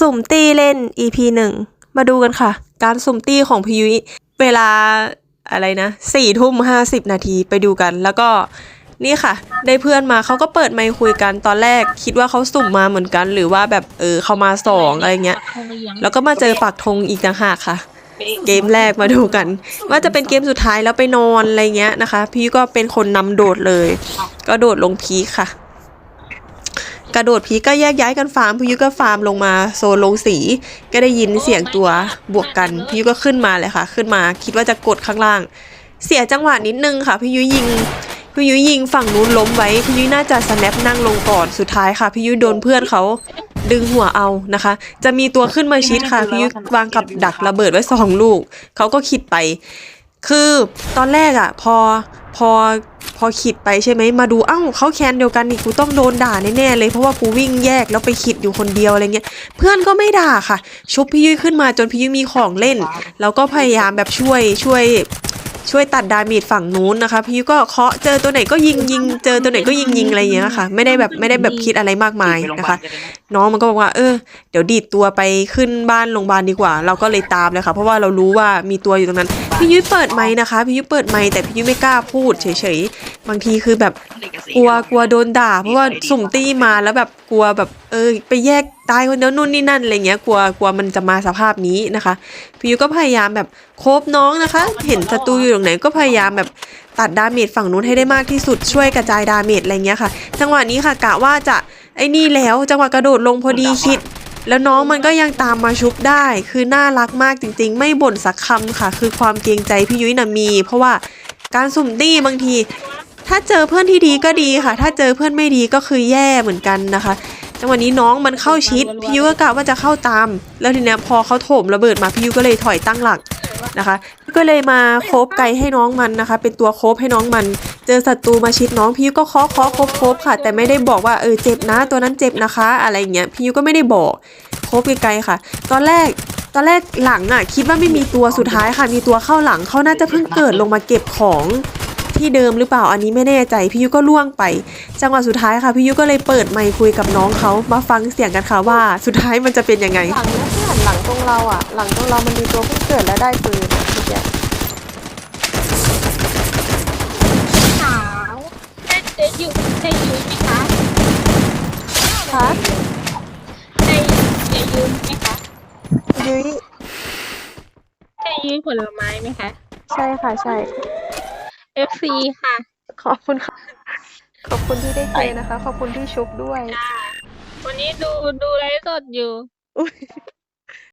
สุ่มตีเล่น EP หนึ่งมาดูกันค่ะ การสุ่มตีของพี่ยุ้ยเวลาอะไรนะสี่ทุ่มห้าสิบนาทีไปดูกัน แล้วก็นี่ค่ะ ได้เพื่อนมาเขาก็เปิดไมค์คุยกันตอนแรก คิดว่าเขาสุ่มมาเหมือนกัน หรือว่าแบบเออเขามาสองอะไรเงี้ย แล้วก็มาเจอปักธงอีกต่างหากค่ะ เกมแรกมาดูกัน ว่าจะเป็นเกมสุดท้ายแล้วไปนอนอะไรเงี้ยนะคะ พี่ก็เป็นคนนำโดดเลย ก็โดดลงพีคค่ะ กระโดดพีก็แยกย้ายกันฟาร์มพี่ยุก็ฟาร์มลงมาโซนลงสี ก็ได้ยินเสียงตัวบวกกันพี่ยุก็ขึ้นมาเลยค่ะ ขึ้นมาคิดว่าจะกดข้างล่าง เสียจังหวะนิดนึงค่ะพี่ยุยิงพี่ยุยิงฝั่งนู้นล้มไว้พี่ยุน่าจะสแนปนั่งลงก่อนสุดท้ายค่ะพี่ยุโดนเพื่อนเขาดึงหัวเอานะคะ จะมีตัวขึ้นมาชิดค่ะพี่ยุวางกับดักระเบิดไว้สองลูกเขาก็คิดไป คือตอนแรกอะพอพอ พอขิดไปใช่ไหมมาดูเอ้าเขาแคนเดียวกันนี่กูต้องโดนด่าแน่ๆเลยเพราะว่ากูวิ่งแยกแล้วไปขิดอยู่คนเดียวอะไรเงี้ยเพื่อนก็ไม่ด่าค่ะ ชุบพี่ยุ้ยขึ้นมาจนพี่ยุ้ยมีของเล่น แล้วก็พยายามแบบช่วยช่วย ช่วยตัดดาเมจฝั่งนู้นนะคะพี่ยุก็เคาะเจอตัวไหนก็ยิงยิงเจอตัวไหนก็ยิงยิงอะไรอย่างเงี้ยค่ะ ไม่ได้แบบไม่ได้แบบคิดอะไรมากมายนะคะ น้องมันก็บอกว่า เออ เดี๋ยวดีดตัวไปขึ้นบ้านโรงพยาบาลดีกว่า เราก็เลยตามเลยค่ะ เพราะว่าเรารู้ว่ามีตัวอยู่ตรงนั้น พี่ยุ้ยเปิดไมค์นะคะพี่ยุ้ยเปิดไมค์แต่พี่ยุ้ยไม่กล้าพูดเฉยๆบางทีคือแบบกลัวกลัวโดนด่า เพราะว่าสุ่มตี้มาแล้วแบบกลัวแบบ ออไปแยกตายคนเดียวนู่นนี่นั่นอะไรเงี้ยกลัวกลัวมันจะมาสภาพนี้นะคะพี่ยุ้ยก็พยายามแบบโคบน้องนะคะ เห็นศัตรูอยู่ตรงไหนก็พยายามแบบตัดดาเมจฝั่งนู้นให้ได้มากที่สุดช่วยกระจายดาเมจอะไรเงี้ยค่ะ จังหวะนี้ค่ะกะว่าจะไอ้นี่แล้วจังหวะกระโดดลงพอดีคิด แล้วน้องมันก็ยังตามมาชุบได้ คือน่ารักมากจริง ๆ ไม่บ่นสักคำค่ะ คือความเกรงใจพี่ยุ้ยน่ะมี เพราะว่าการสุ่มตี้บางที ถ้าเจอเพื่อนที่ดีก็ดีค่ะ ถ้าเจอเพื่อนไม่ดีก็คือแย่เหมือนกันนะคะ จังหวะนี้น้องมันเข้าชิดพี่ยุ้ยก็กะว่าจะเข้าตาม แล้วทีเนี้ยพอเขาโถมระเบิดมาพี่ยุ้ยก็เลยถอยตั้งหลักนะคะ ก็เลยมาโคบไกลให้น้องมันนะคะ เป็นตัวโคบให้น้องมัน เจอศัตรูมาชิดน้องพี่ยุ้ยก็เคาะเคาะโคบโคบค่ะ แต่ไม่ได้บอกว่าเออเจ็บนะตัวนั้นเจ็บนะคะ อะไรอย่างเงี้ยพี่ยุ้ยก็ไม่ได้บอกโคบไกลๆค่ะ ตอนแรกตอนแรกหลังอะคิดว่าไม่มีตัวสุดท้ายค่ะมีตัวเข้าหลังเขาน่าจะเพิ่งเกิดลงมาเก็บของ ที่เดิมหรือเปล่าอันนี้ไม่แน่ใจพี่ยุก็ล่วงไป จังหวะสุดท้ายค่ะพี่ยุก็เลยเปิดไมค์คุยกับน้องเขามาฟังเสียงกันค่ะว่า สุดท้ายมันจะเป็นยังไง หลังนะเพื่อนหลังตรงเราอะ หลังตรงเรามันมีตัวเพิ่งเกิดแล้วได้ปืนอะเมื่อกี้ขาวได้เจออยู่ได้ยืนไหมคะคะได้ได้ยืนไหมคะยุ้ยได้ยืนผลไม้ไหมคะ ใช่ค่ะใช่ FC ค่ะ ขอบคุณค่ะ ขอบคุณที่ได้เจอนะคะ ขอบคุณที่ชุบด้วย วันนี้ดูดูไลฟ์สดอยู่ อุ๊ย